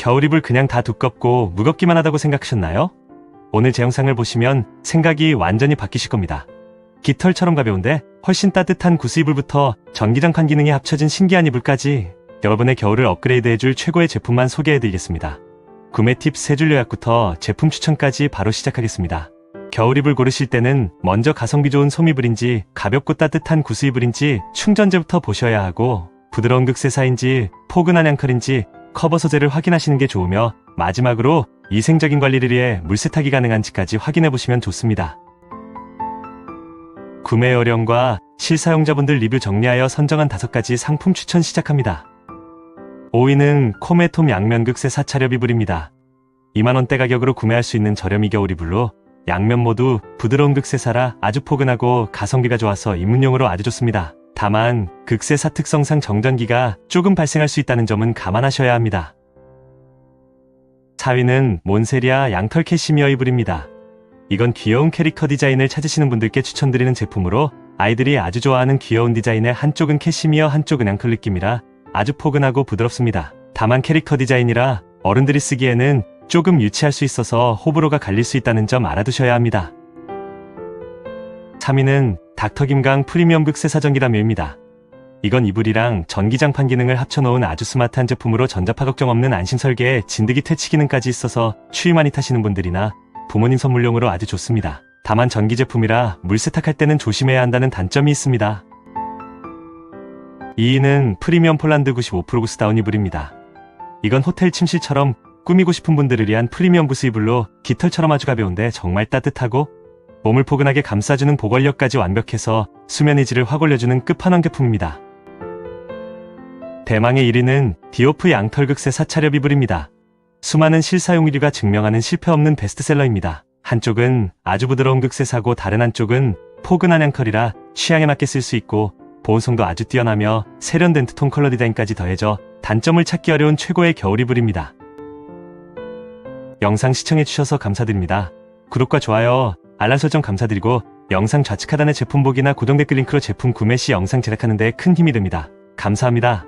겨울이불 그냥 다 두껍고 무겁기만 하다고 생각하셨나요? 오늘 제 영상을 보시면 생각이 완전히 바뀌실 겁니다. 깃털처럼 가벼운데 훨씬 따뜻한 구스 이불부터 전기장판 기능이 합쳐진 신기한 이불까지 여러분의 겨울을 업그레이드해줄 최고의 제품만 소개해드리겠습니다. 구매 팁 3줄 요약부터 제품 추천까지 바로 시작하겠습니다. 겨울 이불 고르실 때는 먼저 가성비 좋은 소미불인지 가볍고 따뜻한 구스 이불인지 충전재부터 보셔야 하고 부드러운 극세사인지 포근한 양컬인지 커버 소재를 확인하시는 게 좋으며 마지막으로 위생적인 관리를 위해 물세탁이 가능한 지까지 확인해 보시면 좋습니다. 구매 요령과 실사용자분들 리뷰 정리하여 선정한 5가지 상품 추천 시작합니다. 5위는 코메톰 양면 극세 사차렵 이불입니다. 2만원대 가격으로 구매할 수 있는 저렴이 겨울 이불로 양면 모두 부드러운 극세사라 아주 포근하고 가성비가 좋아서 입문용으로 아주 좋습니다. 다만 극세사 특성상 정전기가 조금 발생할 수 있다는 점은 감안하셔야 합니다. 4위는 몬세리아 양털 캐시미어 이불입니다. 이건 귀여운 캐릭터 디자인을 찾으시는 분들께 추천드리는 제품으로 아이들이 아주 좋아하는 귀여운 디자인의 한쪽은 캐시미어 한쪽은 양털 느낌이라 아주 포근하고 부드럽습니다. 다만 캐릭터 디자인이라 어른들이 쓰기에는 조금 유치할 수 있어서 호불호가 갈릴 수 있다는 점 알아두셔야 합니다. 3위는 닥터 김강 프리미엄 극세 사전기담요입니다. 이건 이불이랑 전기장판 기능을 합쳐놓은 아주 스마트한 제품으로 전자파 걱정 없는 안심 설계에 진드기 퇴치 기능까지 있어서 추위 많이 타시는 분들이나 부모님 선물용으로 아주 좋습니다. 다만 전기 제품이라 물 세탁할 때는 조심해야 한다는 단점이 있습니다. 2위는 프리미엄 폴란드 95% 구스다운 이불입니다. 이건 호텔 침실처럼 꾸미고 싶은 분들을 위한 프리미엄 구스 이불로 깃털처럼 아주 가벼운데 정말 따뜻하고 몸을 포근하게 감싸주는 보관력까지 완벽해서 수면의 질을 확 올려주는 끝판왕 제품입니다. 대망의 1위는 디오프 양털극세 사차렵 이불입니다. 수많은 실사용의류가 증명하는 실패 없는 베스트셀러입니다. 한쪽은 아주 부드러운 극세 사고 다른 한쪽은 포근한 양털이라 취향에 맞게 쓸 수 있고 보온성도 아주 뛰어나며 세련된 투톤 컬러 디자인까지 더해져 단점을 찾기 어려운 최고의 겨울 이불입니다. 영상 시청해주셔서 감사드립니다. 구독과 좋아요, 알람 설정 감사드리고 영상 좌측 하단의 제품 보기나 고정 댓글 링크로 제품 구매 시 영상 제작하는 데 큰 힘이 됩니다. 감사합니다.